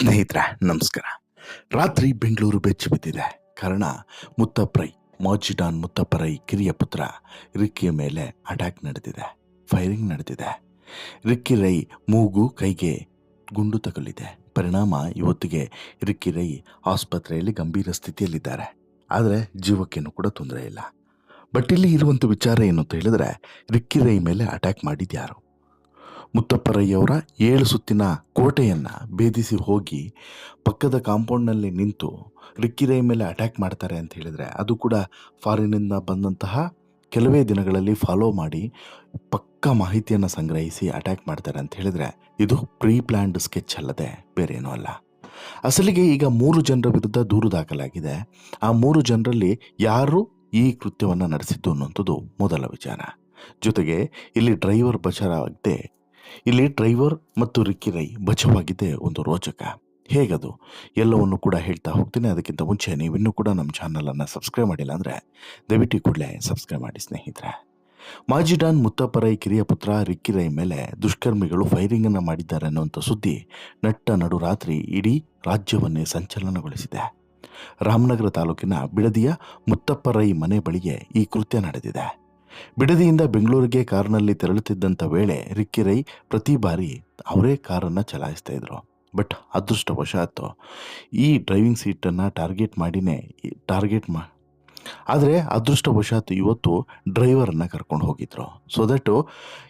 ಸ್ನೇಹಿತರೆ, ನಮಸ್ಕಾರ. ರಾತ್ರಿ ಬೆಂಗಳೂರು ಬೆಚ್ಚಿ ಬಿದ್ದಿದೆ. ಕಾರಣ, ಮುತ್ತಪ್ರೈ, ಮಾಜಿಡಾನ್ ಮುತ್ತಪ್ಪರೈ ಕಿರಿಯ ಪುತ್ರ ರಿಕ್ಕಿಯ ಮೇಲೆ ಅಟ್ಯಾಕ್ ನಡೆದಿದೆ ಫೈರಿಂಗ್ ನಡೆದಿದೆ. ರಿಕ್ಕಿ ರೈ ಮೂಗು ಕೈಗೆ ಗುಂಡು ತಗುಲಿದೆ. ಪರಿಣಾಮ ಇವತ್ತಿಗೆ ರಿಕ್ಕಿ ರೈ ಆಸ್ಪತ್ರೆಯಲ್ಲಿ ಗಂಭೀರ ಸ್ಥಿತಿಯಲ್ಲಿದ್ದಾರೆ. ಆದರೆ ಜೀವಕ್ಕೇನು ಕೂಡ ತೊಂದರೆ ಇಲ್ಲ. ಬಟ್ ಇಲ್ಲಿ ಇರುವಂಥ ವಿಚಾರ ಏನು ಅಂತ ಹೇಳಿದ್ರೆ, ರಿಕ್ಕಿ ರೈ ಮೇಲೆ ಅಟ್ಯಾಕ್ ಮಾಡಿದ್ಯಾರು? ಮುತ್ತಪ್ಪರಯ್ಯವರ ಏಳು ಸುತ್ತಿನ ಕೋಟೆಯನ್ನು ಭೇದಿಸಿ ಹೋಗಿ ಪಕ್ಕದ ಕಾಂಪೌಂಡ್ನಲ್ಲಿ ನಿಂತು ರಿಕ್ಕಿರೈ ಮೇಲೆ ಅಟ್ಯಾಕ್ ಮಾಡ್ತಾರೆ ಅಂತ ಹೇಳಿದರೆ ಅದು ಕೂಡ ಫಾರಿನಿಂದ ಬಂದಂತಹ ಕೆಲವೇ ದಿನಗಳಲ್ಲಿ ಫಾಲೋ ಮಾಡಿ ಪಕ್ಕ ಮಾಹಿತಿಯನ್ನು ಸಂಗ್ರಹಿಸಿ ಅಟ್ಯಾಕ್ ಮಾಡ್ತಾರೆ ಅಂತ ಹೇಳಿದರೆ ಇದು ಪ್ರೀ ಪ್ಲ್ಯಾಂಡ್ ಸ್ಕೆಚ್ ಅಲ್ಲದೆ ಬೇರೇನೂ ಅಲ್ಲ. ಅಸಲಿಗೆ ಈಗ ಮೂರು ಜನರ ವಿರುದ್ಧ ದೂರು ದಾಖಲಾಗಿದೆ. ಆ ಮೂರು ಜನರಲ್ಲಿ ಯಾರು ಈ ಕೃತ್ಯವನ್ನು ನಡೆಸಿದ್ದು ಅನ್ನುವಂಥದ್ದು ಮೊದಲ ವಿಚಾರ. ಜೊತೆಗೆ ಇಲ್ಲಿ ಡ್ರೈವರ್ ಬಚಾರಾಗದೆ ಇಲ್ಲಿ ಡ್ರೈವರ್ ಮತ್ತು ರಿಕ್ಕಿ ರೈ ಬಚವಾಗಿದೆ ಒಂದು ರೋಚಕ. ಹೇಗದು? ಎಲ್ಲವನ್ನು ಕೂಡ ಹೇಳ್ತಾ ಹೋಗ್ತೀನಿ. ಅದಕ್ಕಿಂತ ಮುಂಚೆ ನೀವಿನ್ನೂ ಕೂಡ ನಮ್ಮ ಚಾನಲನ್ನು ಸಬ್ಸ್ಕ್ರೈಬ್ ಮಾಡಿಲ್ಲ ಅಂದರೆ ದಯವಿಟ್ಟು ಕೂಡಲೇ ಸಬ್ಸ್ಕ್ರೈಬ್ ಮಾಡಿ ಸ್ನೇಹಿತರೆ. ಮಾಜಿ ಡಾನ್ ಮುತ್ತಪ್ಪರೈ ಕಿರಿಯ ಪುತ್ರ ರಿಕ್ಕಿ ರೈ ಮೇಲೆ ದುಷ್ಕರ್ಮಿಗಳು ಫೈರಿಂಗನ್ನು ಮಾಡಿದ್ದಾರೆ ಅನ್ನುವಂಥ ಸುದ್ದಿ ನಟ್ಟ ನಡು ರಾತ್ರಿ ಇಡೀ ರಾಜ್ಯವನ್ನೇ ಸಂಚಲನಗೊಳಿಸಿದೆ. ರಾಮನಗರ ತಾಲೂಕಿನ ಬಿಡದಿಯ ಮುತ್ತಪ್ಪರೈ ಮನೆ ಬಳಿಗೆ ಈ ಕೃತ್ಯ ನಡೆದಿದೆ. ಬಿಡದಿಯಿಂದ ಬೆಂಗಳೂರಿಗೆ ಕಾರಿನಲ್ಲಿ ತೆರಳುತ್ತಿದ್ದಂಥ ವೇಳೆ ರಿಕ್ಕಿ ರೈ ಪ್ರತಿ ಬಾರಿ ಅವರೇ ಕಾರನ್ನು ಚಲಾಯಿಸ್ತಾ ಇದ್ರು. ಬಟ್ ಅದೃಷ್ಟವಶಾತ್ ಈ ಡ್ರೈವಿಂಗ್ ಸೀಟನ್ನು ಟಾರ್ಗೆಟ್ ಮಾಡಿನೇ ಟಾರ್ಗೆಟ್ ಮಾ ಆದರೆ ಅದೃಷ್ಟವಶಾತ್ ಇವತ್ತು ಡ್ರೈವರನ್ನು ಕರ್ಕೊಂಡು ಹೋಗಿದ್ರು. ಸೊ ದಟ್ಟು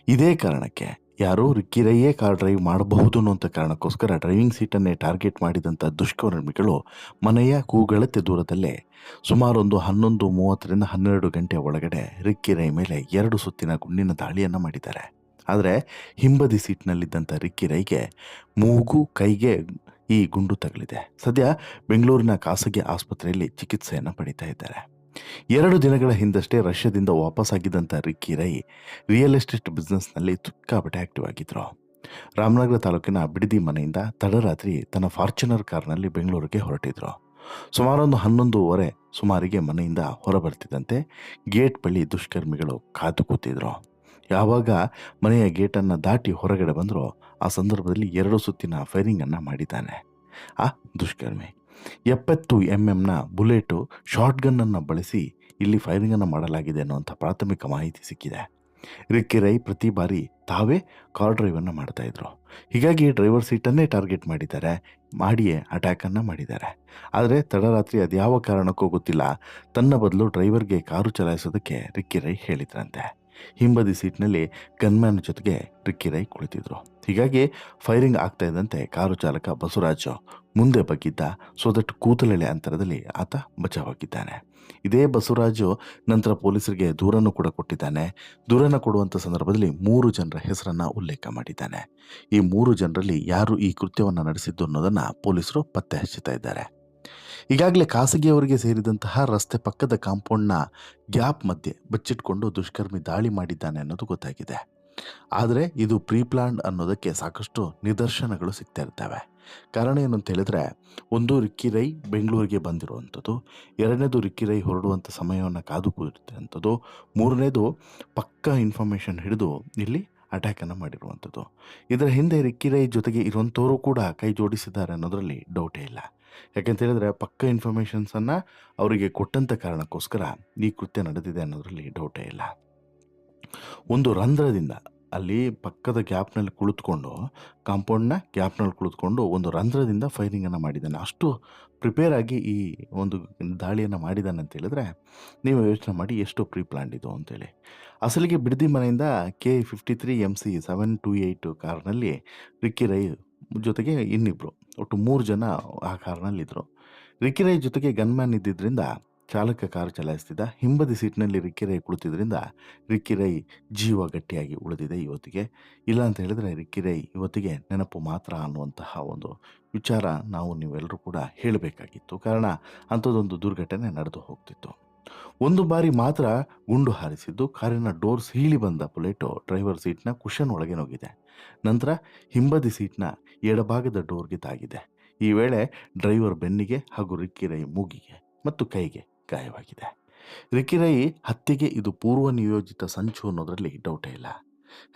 ಇದೇ ಕಾರಣಕ್ಕೆ ಯಾರು ರಿಕ್ಕಿರಯ್ಯೇ ಕಾರ್ ಡ್ರೈವ್ ಮಾಡಬಹುದು ಅನ್ನೋಂಥ ಕಾರಣಕ್ಕೋಸ್ಕರ ಡ್ರೈವಿಂಗ್ ಸೀಟನ್ನೇ ಟಾರ್ಗೆಟ್ ಮಾಡಿದಂಥ ದುಷ್ಕರ್ಮಿಗಳು ಮನೆಯ ಕೂಗಳತೆ ದೂರದಲ್ಲೇ ಸುಮಾರೊಂದು ಹನ್ನೊಂದು ಮೂವತ್ತರಿಂದ ಹನ್ನೆರಡು ಗಂಟೆ ಒಳಗಡೆ ರಿಕ್ಕಿರೈ ಮೇಲೆ ಎರಡು ಸುತ್ತಿನ ಗುಂಡಿನ ದಾಳಿಯನ್ನು ಮಾಡಿದ್ದಾರೆ. ಆದರೆ ಹಿಂಬದಿ ಸೀಟ್ನಲ್ಲಿದ್ದಂಥ ರಿಕ್ಕಿರೈಗೆ ಮೂಗು, ಕೈಗೆ ಈ ಗುಂಡು ತಗಲಿದೆ. ಸದ್ಯ ಬೆಂಗಳೂರಿನ ಖಾಸಗಿ ಆಸ್ಪತ್ರೆಯಲ್ಲಿ ಚಿಕಿತ್ಸೆಯನ್ನು ಪಡೀತಾ ಇದ್ದಾರೆ. ಎರಡು ದಿನಗಳ ಹಿಂದಷ್ಟೇ ರಷ್ಯಾದಿಂದ ವಾಪಸ್ಸಾಗಿದ್ದಂಥ ರಿಕ್ಕಿ ರೈ ರಿಯಲ್ ಎಸ್ಟೇಟ್ ಬಿಸ್ನೆಸ್ನಲ್ಲಿ ತುಕ್ಕಾಬಟ್ಟೆ ಆಕ್ಟಿವ್ ಆಗಿದ್ರು. ರಾಮನಗರ ತಾಲೂಕಿನ ಬಿಡದಿ ಮನೆಯಿಂದ ತಡರಾತ್ರಿ ತನ್ನ ಫಾರ್ಚುನರ್ ಕಾರ್ನಲ್ಲಿ ಬೆಂಗಳೂರಿಗೆ ಹೊರಟಿದ್ರು. ಸುಮಾರೊಂದು ಹನ್ನೊಂದೂವರೆ ಸುಮಾರಿಗೆ ಮನೆಯಿಂದ ಹೊರಬರ್ತಿದ್ದಂತೆ ಗೇಟ್ ಬಳಿ ದುಷ್ಕರ್ಮಿಗಳು ಕಾದು ಕೂತಿದ್ರು. ಯಾವಾಗ ಮನೆಯ ಗೇಟನ್ನು ದಾಟಿ ಹೊರಗಡೆ ಬಂದರೂ ಆ ಸಂದರ್ಭದಲ್ಲಿ ಎರಡು ಸುತ್ತಿನ ಫೈರಿಂಗನ್ನು ಮಾಡಿದ್ದಾನೆ. ಆ ದುಷ್ಕರ್ಮಿ. ಎಪ್ಪತ್ತು ಎಂ ಎಮ್ನ ಬುಲೆಟು ಶಾರ್ಟ್ ಗನ್ನನ್ನು ಬಳಸಿ ಇಲ್ಲಿ ಫೈರಿಂಗನ್ನು ಮಾಡಲಾಗಿದೆ ಅನ್ನುವಂಥ ಪ್ರಾಥಮಿಕ ಮಾಹಿತಿ ಸಿಕ್ಕಿದೆ. ರಿಕ್ಕಿ ರೈ ಪ್ರತಿ ಬಾರಿ ತಾವೇ ಕಾರ್ ಡ್ರೈವನ್ನು ಮಾಡ್ತಾಯಿದ್ರು ಹೀಗಾಗಿ ಡ್ರೈವರ್ ಸೀಟನ್ನೇ ಟಾರ್ಗೆಟ್ ಮಾಡಿದ್ದಾರೆ. ಮಾಡಿಯೇ ಅಟ್ಯಾಕನ್ನು ಮಾಡಿದ್ದಾರೆ. ಆದರೆ ತಡರಾತ್ರಿ ಅದ್ಯಾವ ಕಾರಣಕ್ಕೂ ಗೊತ್ತಿಲ್ಲ. ತನ್ನ ಬದಲು ಡ್ರೈವರ್ಗೆ ಕಾರು ಚಲಾಯಿಸೋದಕ್ಕೆ ರಿಕ್ಕಿ ರೈ ಹೇಳಿದ್ರಂತೆ. ಹಿಂಬದಿ ಸೀಟ್ನಲ್ಲಿ ಗನ್ಮ್ಯಾನ್ ಜೊತೆಗೆ ರಿಕ್ಕಿ ರೈ ಕುಳಿತಿದ್ರು. ಹೀಗಾಗಿ ಫೈರಿಂಗ್ ಆಗ್ತಾ ಇದ್ದಂತೆ ಕಾರು ಚಾಲಕ ಬಸವರಾಜ್ ಮುಂದೆ ಬಗ್ಗಿದ್ದ ಸೊ ದಟ್ ಕೂತಲೆಳೆ ಅಂತರದಲ್ಲಿ ಆತ ಬಚಾವಾಗಿದ್ದಾನೆ. ಇದೇ ಬಸವರಾಜು ನಂತರ ಪೊಲೀಸರಿಗೆ ದೂರನ್ನು ಕೂಡ ಕೊಟ್ಟಿದ್ದಾನೆ. ದೂರನ್ನು ಕೊಡುವಂಥ ಸಂದರ್ಭದಲ್ಲಿ ಮೂರು ಜನರ ಹೆಸರನ್ನು ಉಲ್ಲೇಖ ಮಾಡಿದ್ದಾನೆ. ಈ ಮೂರು ಜನರಲ್ಲಿ ಯಾರು ಈ ಕೃತ್ಯವನ್ನು ನಡೆಸಿದ್ದು ಅನ್ನೋದನ್ನು ಪೊಲೀಸರು ಪತ್ತೆ ಹಚ್ಚುತ್ತಾ ಇದ್ದಾರೆ. ಈಗಾಗಲೇ ಖಾಸಗಿಯವರಿಗೆ ಸೇರಿದಂತಹ ರಸ್ತೆ ಪಕ್ಕದ ಕಾಂಪೌಂಡ್ನ ಗ್ಯಾಪ್ ಮಧ್ಯೆ ಬಚ್ಚಿಟ್ಕೊಂಡು ದುಷ್ಕರ್ಮಿ ದಾಳಿ ಮಾಡಿದ್ದಾನೆ ಅನ್ನೋದು ಗೊತ್ತಾಗಿದೆ. ಆದರೆ ಇದು ಪ್ರೀ ಪ್ಲಾನ್ಡ್ ಅನ್ನೋದಕ್ಕೆ ಸಾಕಷ್ಟು ನಿದರ್ಶನಗಳು ಸಿಗ್ತಾ ಇರ್ತವೆ. ಕಾರಣ ಏನು ಅಂತ ಹೇಳಿದ್ರೆ, ಒಂದು ರಿಕ್ಕಿರೈ ಬೆಂಗಳೂರಿಗೆ ಬಂದಿರುವಂಥದ್ದು, ಎರಡನೇದು ರಿಕ್ಕಿರೈ ಹೊರಡುವಂಥ ಸಮಯವನ್ನು ಕಾದು ಕೂತಿರುವಂಥದ್ದು ಮೂರನೇದು ಪಕ್ಕ ಇನ್ಫಾರ್ಮೇಷನ್ ಹಿಡಿದು ಇಲ್ಲಿ ಅಟ್ಯಾಕನ್ನು ಮಾಡಿರುವಂಥದ್ದು. ಇದರ ಹಿಂದೆ ರಿಕ್ಕಿರೈ ಜೊತೆಗೆ ಇರುವಂಥವರು ಕೂಡ ಕೈ ಜೋಡಿಸಿದ್ದಾರೆ ಅನ್ನೋದರಲ್ಲಿ ಡೌಟೇ ಇಲ್ಲ. ಯಾಕೆಂತ ಹೇಳಿದ್ರೆ, ಪಕ್ಕ ಇನ್ಫಾರ್ಮೇಷನ್ಸನ್ನು ಅವರಿಗೆ ಕೊಟ್ಟಂಥ ಕಾರಣಕ್ಕೋಸ್ಕರ ಈ ಕೃತ್ಯ ನಡೆದಿದೆ ಅನ್ನೋದರಲ್ಲಿ ಡೌಟೇ ಇಲ್ಲ. ಒಂದು ರಂಧ್ರದಿಂದ ಅಲ್ಲಿ ಪಕ್ಕದ ಗ್ಯಾಪ್ನಲ್ಲಿ ಕುಳಿತುಕೊಂಡು, ಕಾಂಪೌಂಡ್ನ ಗ್ಯಾಪ್ನಲ್ಲಿ ಕುಳಿತುಕೊಂಡು ಒಂದು ರಂಧ್ರದಿಂದ ಫೈರಿಂಗನ್ನು ಮಾಡಿದ್ದಾನೆ. ಅಷ್ಟು ಪ್ರಿಪೇರ್ ಆಗಿ ಈ ಒಂದು ದಾಳಿಯನ್ನು ಮಾಡಿದ್ದಾನೆ ಅಂತ ಹೇಳಿದ್ರೆ, ನೀವು ಯೋಚನೆ ಮಾಡಿ ಎಷ್ಟು ಪ್ರೀ ಪ್ಲಾಂಡ್ ಇದು ಅಂತೇಳಿ ಅಸಲಿಗೆ ಬಿಡದಿ ಮನೆಯಿಂದ K fifty three M C seven two eight ಕಾರ್ನಲ್ಲಿ ರಿಕ್ಕಿ ರೈ ಜೊತೆಗೆ ಇನ್ನಿಬ್ಬರು ಒಟ್ಟು ಮೂರು ಜನ ಆ ಕಾರ್ನಲ್ಲಿದ್ದರು. ರಿಕ್ಕಿ ರೈ ಜೊತೆಗೆ ಗನ್ಮ್ಯಾನ್ ಇದ್ದಿದ್ದರಿಂದ ಚಾಲಕ ಕಾರು ಚಲಾಯಿಸ್ತಿದ್ದ ಹಿಂಬದಿ ಸೀಟ್ನಲ್ಲಿ ರಿಕ್ಕಿ ರೈ ಕುಳಿತಿದ್ರಿಂದ ರಿಕ್ಕಿ ರೈ ಜೀವ ಗಟ್ಟಿಯಾಗಿ ಉಳಿದಿದೆ ಇವತ್ತಿಗೆ. ಇಲ್ಲ ಅಂತ ಹೇಳಿದ್ರೆ ರಿಕ್ಕಿ ರೈ ಇವತ್ತಿಗೆ ನೆನಪು ಮಾತ್ರ ಅನ್ನುವಂತಹ ಒಂದು ವಿಚಾರ ನಾವು ನೀವೆಲ್ಲರೂ ಕೂಡ ಹೇಳಬೇಕಾಗಿತ್ತು. ಕಾರಣ ಅಂಥದ್ದೊಂದು ದುರ್ಘಟನೆ ನಡೆದು ಹೋಗ್ತಿತ್ತು. ಒಂದು ಬಾರಿ ಮಾತ್ರ ಗುಂಡು ಹಾರಿಸಿದ್ದು, ಕಾರಿನ ಡೋರ್ ಸೀಳಿ ಬಂದ ಬುಲೆಟು ಡ್ರೈವರ್ ಸೀಟ್ನ ಕುಷನ್ ಒಳಗೆ ನುಗ್ಗಿದೆ. ನಂತರ ಹಿಂಬದಿ ಸೀಟ್ನ ಎಡಭಾಗದ ಡೋರ್ಗೆ ತಾಗಿದೆ. ಈ ವೇಳೆ ಡ್ರೈವರ್ ಬೆನ್ನಿಗೆ ಹಾಗೂ ರಿಕ್ಕಿ ರೈ ಮೂಗಿಗೆ ಮತ್ತು ಕೈಗೆ ಗಾಯವಾಗಿದೆ. ರಿಕಿರೈ ಹತ್ಯೆಗೆ ಇದು ಪೂರ್ವ ನಿಯೋಜಿತ ಸಂಚು ಅನ್ನೋದರಲ್ಲಿ ಡೌಟೇ ಇಲ್ಲ.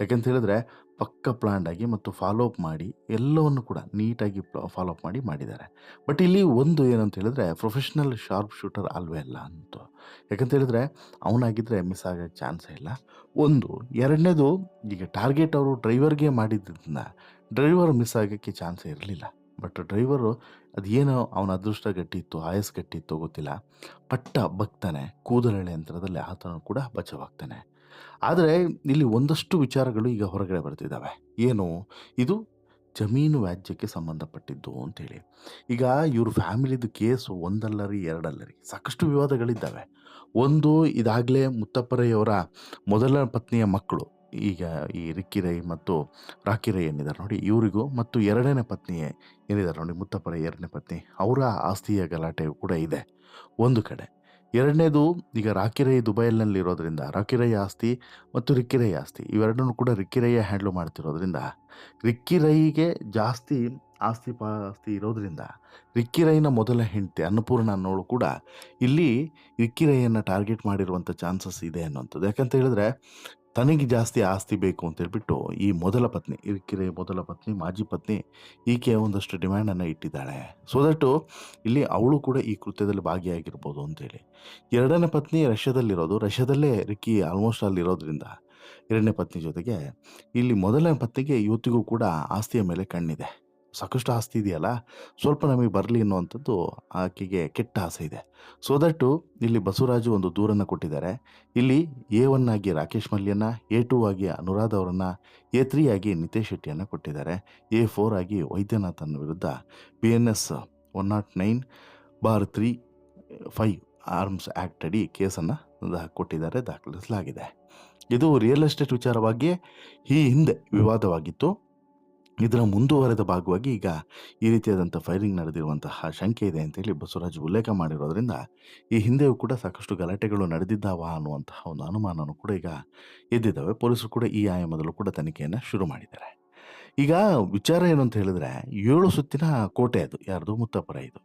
ಯಾಕೆಂತ ಹೇಳಿದ್ರೆ ಪಕ್ಕ ಪ್ಲ್ಯಾಂಡ್ ಆಗಿ ಮತ್ತು ಫಾಲೋ ಅಪ್ ಮಾಡಿ ಎಲ್ಲವನ್ನು ಕೂಡ ನೀಟಾಗಿ ಫಾಲೋ ಅಪ್ ಮಾಡಿ ಮಾಡಿದ್ದಾರೆ. ಬಟ್ ಇಲ್ಲಿ ಒಂದು ಏನಂತ ಹೇಳಿದ್ರೆ ಪ್ರೊಫೆಷ್ನಲ್ ಶಾರ್ಪ್ ಶೂಟರ್ ಅಲ್ವೇ ಅಲ್ಲ ಅಂತ. ಯಾಕಂತ ಹೇಳಿದ್ರೆ ಅವನಾಗಿದ್ದರೆ ಮಿಸ್ ಆಗೋಕ್ಕೆ ಚಾನ್ಸೇ ಇಲ್ಲ. ಒಂದು, ಎರಡನೇದು ಈಗ ಟಾರ್ಗೆಟ್ ಅವರು ಡ್ರೈವರ್ಗೆ ಮಾಡಿದ್ದರಿಂದ ಡ್ರೈವರ್ ಮಿಸ್ ಆಗೋಕ್ಕೆ ಚಾನ್ಸೇ ಇರಲಿಲ್ಲ. ಬಟ್ ಡ್ರೈವರು ಅದೇನೋ ಅವನ ಅದೃಷ್ಟ ಗಟ್ಟಿತ್ತು ಆಯಸ್ ಗಟ್ಟಿತ್ತು, ಗೊತ್ತಿಲ್ಲ. ಪಟ್ಟ ಬಗ್ತಾನೆ ಕೂದಲೆಳೆ ಯಂತ್ರದಲ್ಲಿ ಆತನು ಕೂಡ ಬಚಾವಾಗ್ತಾನೆ. ಆದರೆ ಇಲ್ಲಿ ಒಂದಷ್ಟು ವಿಚಾರಗಳು ಈಗ ಹೊರಗಡೆ ಬರ್ತಿದ್ದಾವೆ. ಏನು? ಇದು ಜಮೀನು ವ್ಯಾಜ್ಯಕ್ಕೆ ಸಂಬಂಧಪಟ್ಟಿದ್ದು ಅಂತೇಳಿ ಈಗ ಇವ್ರ ಫ್ಯಾಮಿಲಿದು ಕೇಸು ಒಂದಲ್ಲರಿ, ಎರಡಲ್ಲರಿ, ಸಾಕಷ್ಟು ವಿವಾದಗಳಿದ್ದಾವೆ. ಒಂದು ಇದಾಗಲೇ ಮುತ್ತಪ್ಪರಯ್ಯವರ ಮೊದಲ ಪತ್ನಿಯ ಮಕ್ಕಳು ಈಗ ಈ ರಿಕ್ಕಿ ರೈ ಮತ್ತು ರಾಕಿ ರೈ ಏನಿದ್ದಾರೆ ನೋಡಿ, ಇವರಿಗೂ ಮತ್ತು ಎರಡನೇ ಪತ್ನಿ ಏನಿದ್ದಾರೆ ನೋಡಿ ಮುತ್ತಪ್ಪರ ಎರಡನೇ ಪತ್ನಿ, ಅವರ ಆಸ್ತಿಯ ಗಲಾಟೆ ಕೂಡ ಇದೆ. ಒಂದು ಕಡೆ, ಎರಡನೇದು ಈಗ ರಾಕಿರೈ ದುಬೈನಲ್ಲಿ ಇರೋದ್ರಿಂದ ರಾಕಿರೈ ಆಸ್ತಿ ಮತ್ತು ರಿಕ್ಕಿರೈ ಆಸ್ತಿ, ಇವೆರಡನ್ನೂ ಕೂಡ ರಿಕ್ಕಿರೈಯ ಹ್ಯಾಂಡ್ಲು ಮಾಡ್ತಿರೋದ್ರಿಂದ ರಿಕ್ಕಿರೈಗೆ ಜಾಸ್ತಿ ಆಸ್ತಿ ಪಾಸ್ತಿ ಇರೋದ್ರಿಂದ ರಿಕ್ಕಿರೈನ ಮೊದಲ ಹೆಂಡತಿ ಅನ್ನಪೂರ್ಣ ಅನ್ನೋಳು ಕೂಡ ಇಲ್ಲಿ ರಿಕ್ಕಿರೈಯನ್ನು ಟಾರ್ಗೆಟ್ ಮಾಡಿರುವಂಥ ಚಾನ್ಸಸ್ ಇದೆ ಅನ್ನೋಂಥದ್ದು ಯಾಕಂತ ಹೇಳಿದ್ರೆ ತನಗೆ ಜಾಸ್ತಿ ಆಸ್ತಿ ಬೇಕು ಅಂತ ಹೇಳ್ಬಿಟ್ಟು ಈ ಮೊದಲ ಪತ್ನಿ ಇರಿಕಿರೆ ಮೊದಲ ಪತ್ನಿ, ಮಾಜಿ ಪತ್ನಿ ಈಕೆ ಒಂದಷ್ಟು ಡಿಮ್ಯಾಂಡನ್ನು ಇಟ್ಟಿದ್ದಾಳೆ. ಸೊ ದಟ್ಟು ಇಲ್ಲಿ ಅವಳು ಕೂಡ ಈ ಕೃತ್ಯದಲ್ಲಿ ಭಾಗಿಯಾಗಿರ್ಬೋದು ಅಂತೇಳಿ ಎರಡನೇ ಪತ್ನಿ ರಷ್ಯಾದಲ್ಲಿರೋದು. ರಷ್ಯಾದಲ್ಲೇ ರಿಕ್ಕಿ ಆಲ್ಮೋಸ್ಟ್ ಅಲ್ಲಿರೋದ್ರಿಂದ ಎರಡನೇ ಪತ್ನಿ ಜೊತೆಗೆ ಇಲ್ಲಿ ಮೊದಲನೇ ಪತ್ನಿಗೆ ಇವತ್ತಿಗೂ ಕೂಡ ಆಸ್ತಿಯ ಮೇಲೆ ಕಣ್ಣಿದೆ. ಸಾಕಷ್ಟು ಆಸ್ತಿ ಇದೆಯಲ್ಲ, ಸ್ವಲ್ಪ ನಮಗೆ ಬರಲಿ ಅನ್ನುವಂಥದ್ದು ಆಕೆಗೆ ಕೆಟ್ಟ ಆಸೆ ಇದೆ. ಸೊ ದಟ್ಟು ಇಲ್ಲಿ ಬಸವರಾಜು ಒಂದು ದೂರನ್ನು ಕೊಟ್ಟಿದ್ದಾರೆ. ಇಲ್ಲಿ ಎ ಒನ್ ಆಗಿ ರಾಕೇಶ್ ಮಲ್ಯನ ಎ ಟೂ ಆಗಿ ಅನುರಾಧ ಅವರನ್ನು ಎ ತ್ರೀ ಆಗಿ ನಿತೇಶ್ ಶೆಟ್ಟಿಯನ್ನು ಕೊಟ್ಟಿದ್ದಾರೆ. ಎ ಫೋರ್ ಆಗಿ ವೈದ್ಯನಾಥನ್ ವಿರುದ್ಧ B N S one nought nine bar three five arms act ಅಡಿ ಕೇಸನ್ನು ಕೊಟ್ಟಿದ್ದಾರೆ, ದಾಖಲಿಸಲಾಗಿದೆ. ಇದು ರಿಯಲ್ ಎಸ್ಟೇಟ್ ವಿಚಾರವಾಗಿ ಈ ಹಿಂದೆ ವಿವಾದವಾಗಿತ್ತು. ಇದರ ಮುಂದುವರೆದ ಭಾಗವಾಗಿ ಈಗ ಈ ರೀತಿಯಾದಂಥ ಫೈರಿಂಗ್ ನಡೆದಿರುವಂತಹ ಶಂಕೆ ಇದೆ ಅಂತೇಳಿ ಬಸವರಾಜ್ ಉಲ್ಲೇಖ ಮಾಡಿರೋದ್ರಿಂದ ಈ ಹಿಂದೆಯೂ ಕೂಡ ಸಾಕಷ್ಟು ಗಲಾಟೆಗಳು ನಡೆದಿದ್ದಾವ ಅನ್ನುವಂತಹ ಒಂದು ಅನುಮಾನನೂ ಕೂಡ ಈಗ ಎದ್ದಿದ್ದಾವೆ. ಪೊಲೀಸರು ಕೂಡ ಈ ಆಯಾಮದಲ್ಲೂ ಕೂಡ ತನಿಖೆಯನ್ನು ಶುರು ಮಾಡಿದ್ದಾರೆ. ಈಗ ವಿಚಾರ ಏನು ಅಂತ ಹೇಳಿದ್ರೆ ಏಳು ಸುತ್ತಿನ ಕೋಟೆ ಅದು, ಯಾರ್ದು? ಮುತ್ತಪ್ಪರ ಇದು.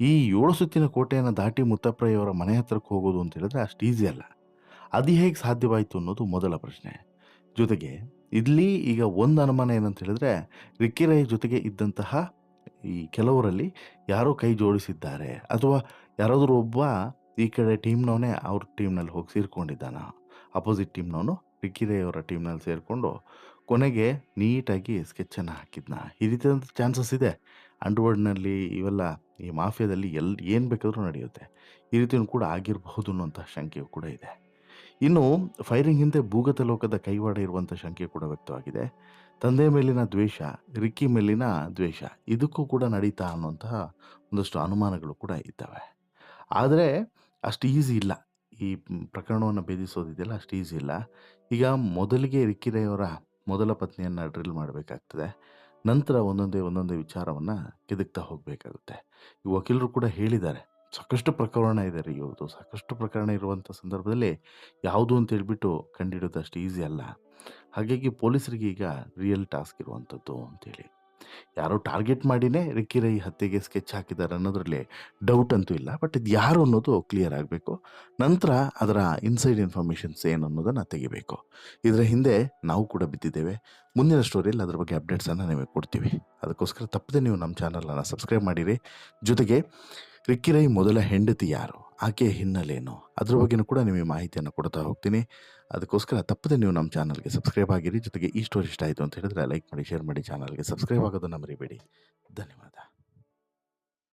ಈ ಏಳು ಸುತ್ತಿನ ಕೋಟೆಯನ್ನು ದಾಟಿ ಮುತ್ತಪ್ಪರಯ್ಯವರ ಮನೆ ಹತ್ರಕ್ಕೆ ಹೋಗೋದು ಅಂತ ಹೇಳಿದ್ರೆ ಅಷ್ಟು ಈಸಿ ಅಲ್ಲ. ಅದು ಹೇಗೆ ಸಾಧ್ಯವಾಯಿತು ಅನ್ನೋದು ಮೊದಲ ಪ್ರಶ್ನೆ. ಜೊತೆಗೆ ಇಲ್ಲಿ ಈಗ ಒಂದು ಅನುಮಾನ ಏನಂತ ಹೇಳಿದ್ರೆ, ರಿಕ್ಕಿ ರೈ ಜೊತೆಗೆ ಇದ್ದಂತಹ ಈ ಕೆಲವರಲ್ಲಿ ಯಾರೋ ಕೈ ಜೋಡಿಸಿದ್ದಾರೆ. ಅಥವಾ ಯಾರಾದರೂ ಒಬ್ಬ ಈ ಕಡೆ ಟೀಮ್ನವನೇ ಅವ್ರ ಟೀಮ್ನಲ್ಲಿ ಹೋಗಿ ಸೇರ್ಕೊಂಡಿದ್ದಾನ. ಅಪೋಸಿಟ್ ಟೀಮ್ನವನು ರಿಕ್ಕಿ ರೈ ಅವರ ಟೀಮ್ನಲ್ಲಿ ಸೇರಿಕೊಂಡು ಕೊನೆಗೆ ನೀಟಾಗಿ ಸ್ಕೆಚ್ಚನ್ನು ಹಾಕಿದ್ನ. ಈ ರೀತಿಯಾದಂಥ ಚಾನ್ಸಸ್ ಇದೆ. ಅಂಡರ್ವರ್ಡ್ನಲ್ಲಿ ಇವೆಲ್ಲ ಈ ಮಾಫಿಯಾದಲ್ಲಿ ಎಲ್ಲಿ ಏನು ಬೇಕಾದರೂ ನಡೆಯುತ್ತೆ. ಈ ರೀತಿಯೂ ಕೂಡ ಆಗಿರಬಹುದು ಅನ್ನುವಂಥ ಶಂಕೆಯೂ ಕೂಡ ಇದೆ. ಇನ್ನು ಫೈರಿಂಗ್ ಹಿಂದೆ ಭೂಗತ ಲೋಕದ ಕೈವಾಡ ಇರುವಂಥ ಶಂಕೆ ಕೂಡ ವ್ಯಕ್ತವಾಗಿದೆ. ತಂದೆ ಮೇಲಿನ ದ್ವೇಷ, ರಿಕ್ಕಿ ಮೇಲಿನ ದ್ವೇಷ, ಇದಕ್ಕೂ ಕೂಡ ನಡೀತಾ ಅನ್ನುವಂತಹ ಒಂದಷ್ಟು ಅನುಮಾನಗಳು ಕೂಡ ಇದ್ದಾವೆ. ಆದರೆ ಅಷ್ಟು ಈಸಿ ಇಲ್ಲ. ಈ ಪ್ರಕರಣವನ್ನು ಭೇದಿಸೋದಿದೆಯಲ್ಲ ಅಷ್ಟು ಈಸಿ ಇಲ್ಲ. ಈಗ ಮೊದಲಿಗೆ ರಿಕ್ಕಿ ರೈಯವರ ಮೊದಲ ಪತ್ನಿಯನ್ನು ಡ್ರಿಲ್ ಮಾಡಬೇಕಾಗ್ತದೆ. ನಂತರ ಒಂದೊಂದೇ ಒಂದೊಂದೇ ವಿಚಾರವನ್ನು ಕೆದಕ್ತಾ ಹೋಗಬೇಕಾಗುತ್ತೆ. ಈ ವಕೀಲರು ಕೂಡ ಹೇಳಿದ್ದಾರೆ. ಸಾಕಷ್ಟು ಪ್ರಕರಣ ಇದೆ ರೀ ಇವ್ರದ್ದು ಸಾಕಷ್ಟು ಪ್ರಕರಣ ಇರುವಂಥ ಸಂದರ್ಭದಲ್ಲಿ ಯಾವುದು ಅಂತ ಹೇಳ್ಬಿಟ್ಟು ಕಂಡಿಡೋದು ಅಷ್ಟು ಈಸಿ ಅಲ್ಲ. ಹಾಗಾಗಿ ಪೊಲೀಸರಿಗೆ ಈಗ ರಿಯಲ್ ಟಾಸ್ಕ್ ಇರುವಂಥದ್ದು ಅಂತೇಳಿ ಯಾರೋ ಟಾರ್ಗೆಟ್ ಮಾಡಿನೇ ರಿಕ್ಕಿ ರೈ ಹತ್ಯೆಗೆ ಸ್ಕೆಚ್ ಹಾಕಿದ್ದಾರೆ ಅನ್ನೋದ್ರಲ್ಲಿ ಡೌಟ್ ಅಂತೂ ಇಲ್ಲ. ಬಟ್ ಇದು ಯಾರು ಅನ್ನೋದು ಕ್ಲಿಯರ್ ಆಗಬೇಕು. ನಂತರ ಅದರ ಇನ್ಸೈಡ್ ಇನ್ಫಾರ್ಮೇಷನ್ಸ್ ಏನು ಅನ್ನೋದನ್ನು ತೆಗಿಬೇಕು. ಇದರ ಹಿಂದೆ ನಾವು ಕೂಡ ಬಿದ್ದಿದ್ದೇವೆ. ಮುಂದಿನ ಸ್ಟೋರಿಯಲ್ಲಿ ಅದರ ಬಗ್ಗೆ ಅಪ್ಡೇಟ್ಸನ್ನು ನಿಮಗೆ ಕೊಡ್ತೀವಿ. ಅದಕ್ಕೋಸ್ಕರ ತಪ್ಪದೆ ನೀವು ನಮ್ಮ ಚಾನಲನ್ನು ಸಬ್ಸ್ಕ್ರೈಬ್ ಮಾಡಿರಿ. ಜೊತೆಗೆ ರಿಕ್ಕಿ ರೈ ಮೊದಲ ಹೆಂಡತಿ ಯಾರು? ಆಕೆಯ ಹಿನ್ನೆಲೆಯೇನು? ಅದ್ರ ಬಗ್ಗೆನೂ ಕೂಡ ನಿಮಗೆ ಮಾಹಿತಿಯನ್ನು ಕೊಡ್ತಾ ಹೋಗ್ತೀನಿ. ಅದಕ್ಕೋಸ್ಕರ ತಪ್ಪದೆ ನೀವು ನಮ್ಮ ಚಾನಲ್ಗೆ ಸಬ್ಸ್ಕ್ರೈಬ್ ಆಗಿರಿ. ಜೊತೆಗೆ ಈ ಸ್ಟೋರಿ ಇಷ್ಟ ಆಯಿತು ಅಂತ ಹೇಳಿದ್ರೆ ಲೈಕ್ ಮಾಡಿ, ಶೇರ್ ಮಾಡಿ, ಚಾನಲ್ಗೆ ಸಬ್ಸ್ಕ್ರೈಬ್ ಆಗೋದನ್ನು ಮರಿಬೇಡಿ. ಧನ್ಯವಾದ.